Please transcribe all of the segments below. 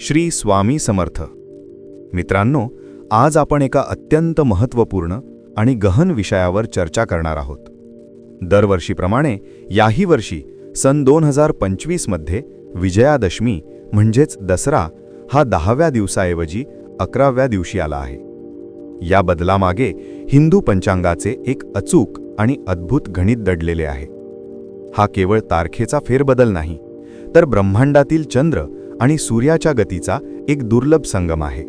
श्री स्वामी समर्थ. मित्रांनो आज आपण एका अत्यंत महत्त्वपूर्ण आणि गहन विषयावर चर्चा करणार आहोत. दरवर्षीप्रमाणे याही वर्षी सन दोन हजार पंचवीसमध्ये विजयादशमी म्हणजेच दसरा हा दहाव्या दिवसाऐवजी अकराव्या दिवशी आला आहे. या बदलामागे हिंदू पंचांगाचे एक अचूक आणि अद्भुत गणित दडलेले आहे. हा केवळ तारखेचा फेरबदल नाही तर ब्रह्मांडातील चंद्र आणि सूर्याच्या गतीचा एक दुर्लभ संगम आहे.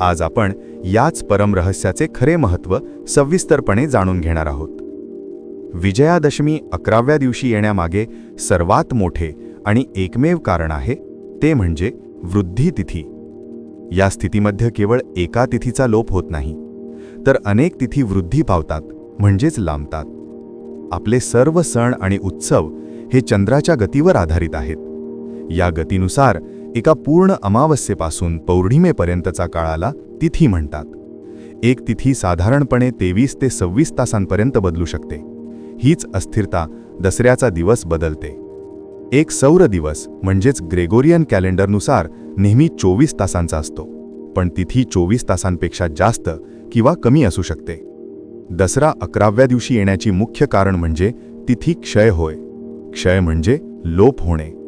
आज आपण याच परमरहस्याचे खरे महत्त्व सविस्तरपणे जाणून घेणार आहोत. विजयादशमी अकराव्या दिवशी येण्यामागे सर्वात मोठे आणि एकमेव कारण आहे ते म्हणजे वृद्धी तिथी. या स्थितीमध्ये केवळ एका तिथीचा लोप होत नाही तर अनेक तिथी वृद्धी पावतात म्हणजेच लांबतात. आपले सर्व सण आणि उत्सव हे चंद्राच्या गतीवर आधारित आहेत. या गतीनुसार एका पूर्ण अमावस्येपासून पौर्णिमेपर्यंतचा काळाला तिथी म्हणतात. एक तिथी साधारणपणे तेवीस ते सव्वीस तासांपर्यंत बदलू शकते. हीच अस्थिरता दसऱ्याचा दिवस बदलते. एक सौर दिवस म्हणजेच ग्रेगोरियन कॅलेंडरनुसार नेहमी चोवीस तासांचा असतो. पण तिथी चोवीस तासांपेक्षा जास्त किंवा कमी असू शकते. दसरा अकराव्या दिवशी येण्याची मुख्य कारण म्हणजे तिथी क्षय होय. क्षय म्हणजे लोप होणे.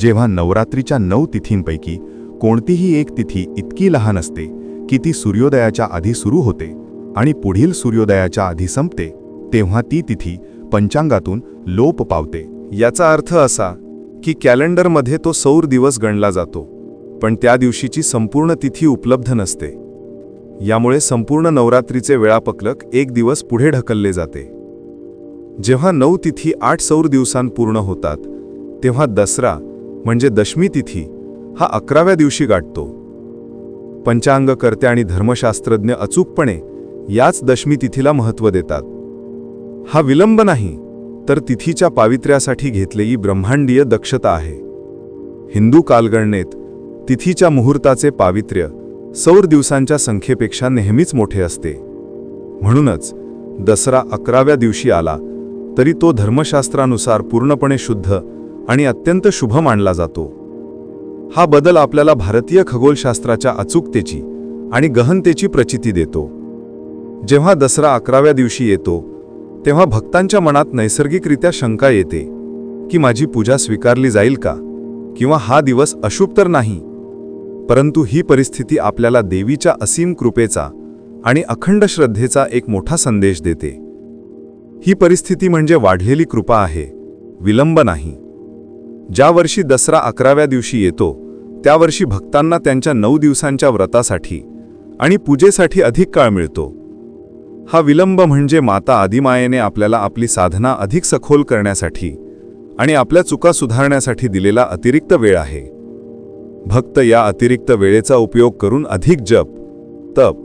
जेव्हा नवरात्रीच्या नऊ तिथींपैकी कोणतीही एक तिथी इतकी लहान असते की ती सूर्योदयाच्या आधी सुरू होते आणि पुढील सूर्योदयाच्या आधी संपते तेव्हा ती तिथी पंचांगातून लोप पावते. याचा अर्थ असा की कॅलेंडरमध्ये तो सौर दिवस गणला जातो पण त्या दिवशीची संपूर्ण तिथी उपलब्ध नसते. यामुळे संपूर्ण नवरात्रीचे वेळापकलक एक दिवस पुढे ढकलले जाते. जेव्हा नऊ तिथी आठ सौर दिवसांपूर्ण होतात तेव्हा दसरा म्हणजे दशमी तिथी हा अकराव्या दिवशी गाठतो. पंचांगकर्ते आणि धर्मशास्त्रज्ञ अचूकपणे याच दशमी तिथीला महत्त्व देतात. हा विलंब नाही तर तिथीच्या पावित्र्यासाठी घेतलेली ब्रह्मांडीय दक्षता आहे. हिंदू कालगणनेत तिथीच्या मुहूर्ताचे पावित्र्य सौर दिवसांच्या संख्येपेक्षा नेहमीच मोठे असते. म्हणूनच दसरा अकराव्या दिवशी आला तरी तो धर्मशास्त्रानुसार पूर्णपणे शुद्ध आणि अत्यंत शुभ मानला जातो. हा बदल आपल्याला भारतीय खगोलशास्त्राच्या अचूकतेची आणि गहनतेची प्रचिती देतो. जेव्हा दसरा अकराव्या दिवशी येतो तेव्हा भक्तांच्या मनात नैसर्गिकरित्या शंका येते की माझी पूजा स्वीकारली जाईल का किंवा हा दिवस अशुभ तर नाही? परंतु ही परिस्थिती आपल्याला देवीच्या असीम कृपेचा आणि अखंड श्रद्धेचा एक मोठा संदेश देते. ही परिस्थिती म्हणजे वाढलेली कृपा आहे विलंब नाही. ज्या वर्षी दसरा अकराव्या दिवशी येतो त्या वर्षी भक्तांना त्यांच्या नऊ दिवसांच्या व्रतासाठी आणि पूजेसाठी अधिक काळ मिळतो. हा विलंब म्हणजे माता आदिमायेने आपल्याला आपली साधना अधिक सखोल करण्यासाठी आणि आपल्या चुका सुधारण्यासाठी दिलेला अतिरिक्त वेळ आहे. भक्त या अतिरिक्त वेळेचा उपयोग करून अधिक जप तप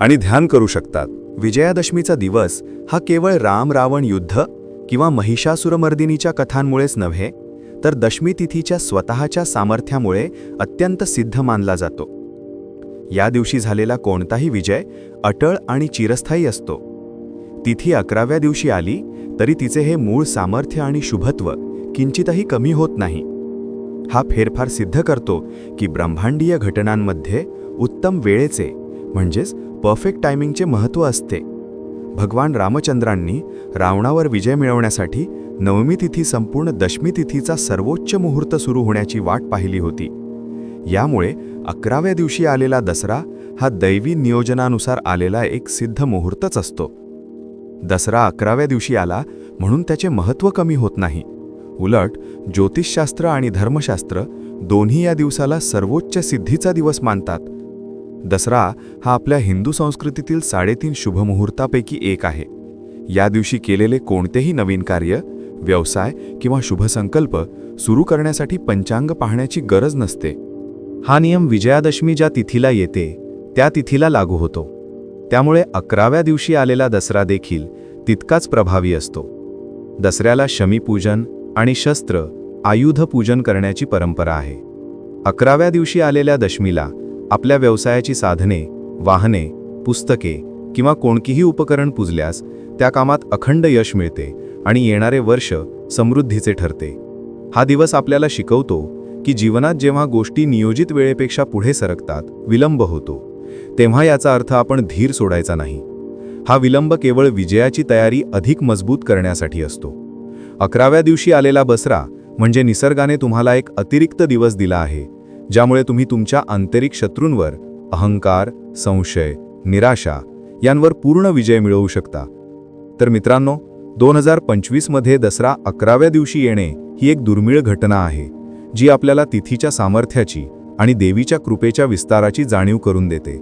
आणि ध्यान करू शकतात. विजयादशमीचा दिवस हा केवळ राम रावण युद्ध किंवा महिषासुरमर्दिनीच्या कथांमुळेच नव्हे तर दशमी तिथीच्या स्वतःच्या सामर्थ्यामुळे अत्यंत सिद्ध मानला जातो. या दिवशी झालेला कोणताही विजय अटळ आणि चिरस्थायी असतो. तिथी अकराव्या दिवशी आली तरी तिचे हे मूळ सामर्थ्य आणि शुभत्व किंचितही कमी होत नाही. हा फेरफार सिद्ध करतो की ब्रह्मांडीय घटनांमध्ये उत्तम वेळेचे म्हणजेच परफेक्ट टायमिंगचे महत्त्व असते. भगवान रामचंद्रांनी रावणावर विजय मिळवण्यासाठी नवमी तिथी संपूर्ण दशमी तिथीचा सर्वोच्च मुहूर्त सुरू होण्याची वाट पाहिली होती. यामुळे अकराव्या दिवशी आलेला दसरा हा दैवी नियोजनानुसार आलेला एक सिद्ध मुहूर्तच असतो. दसरा अकराव्या दिवशी आला म्हणून त्याचे महत्त्व कमी होत नाही. उलट ज्योतिषशास्त्र आणि धर्मशास्त्र दोन्ही या दिवसाला सर्वोच्च सिद्धीचा दिवस मानतात. दसरा हा आपल्या हिंदू संस्कृतीतील साडेतीन शुभमुहूर्तापैकी एक आहे. या दिवशी केलेले कोणतेही नवीन कार्य व्यवसाय किंवा शुभसंकल्प सुरू करण्यासाठी पंचांग पाहण्याची गरज नसते. हा नियम विजयादशमी ज्या तिथीला येते त्या तिथीला लागू होतो. त्यामुळे अकराव्या दिवशी आलेला दसरा देखील तितकाच प्रभावी असतो. दसऱ्याला शमीपूजन आणि शस्त्र आयुध पूजन करण्याची परंपरा आहे. अकराव्या दिवशी आलेल्या दशमीला आपल्या व्यवसायाची साधने वाहने पुस्तके किंवा कोणतीही उपकरण पुजल्यास त्या कामात अखंड यश मिळते आणि येणारे वर्ष समृद्धीचे ठरते. हा दिवस आपल्याला शिकवतो की जीवनात जेव्हा गोष्टी नियोजित वेळेपेक्षा पुढे सरकतात विलंब होतो तेव्हा याचा अर्थ आपण धीर सोडायचा नाही. हा विलंब केवळ विजयाची तयारी अधिक मजबूत करण्यासाठी असतो. अकराव्या दिवशी आलेला बसरा म्हणजे निसर्गाने तुम्हाला एक अतिरिक्त दिवस दिला आहे ज्यामुळे तुम्ही तुमच्या आंतरिक शत्रूंवर अहंकार संशय निराशा यांवर पूर्ण विजय मिळवू शकता. तर मित्रांनो दोन हजार पंचवीसमध्ये दसरा अकराव्या दिवशी येणे ही एक दुर्मिळ घटना आहे जी आपल्याला तिथीच्या सामर्थ्याची आणि देवीच्या कृपेच्या विस्ताराची जाणीव करून देते.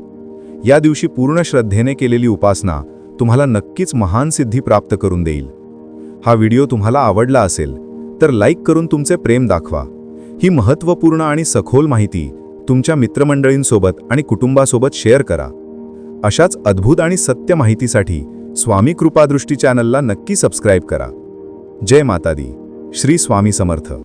या दिवशी पूर्ण श्रद्धेने केलेली उपासना तुम्हाला नक्कीच महान सिद्धी प्राप्त करून देईल. हा व्हिडिओ तुम्हाला आवडला असेल तर लाईक करून तुमचे प्रेम दाखवा. ही महत्त्वपूर्ण आणि सखोल माहिती तुमच्या मित्रमंडळींसोबत आणि कुटुंबासोबत शेअर करा. अशाच अद्भुत आणि सत्य माहितीसाठी स्वामी कृपादृष्टी चॅनलला नक्की सबस्क्राईब करा. जय माता दी श्री स्वामी समर्थ.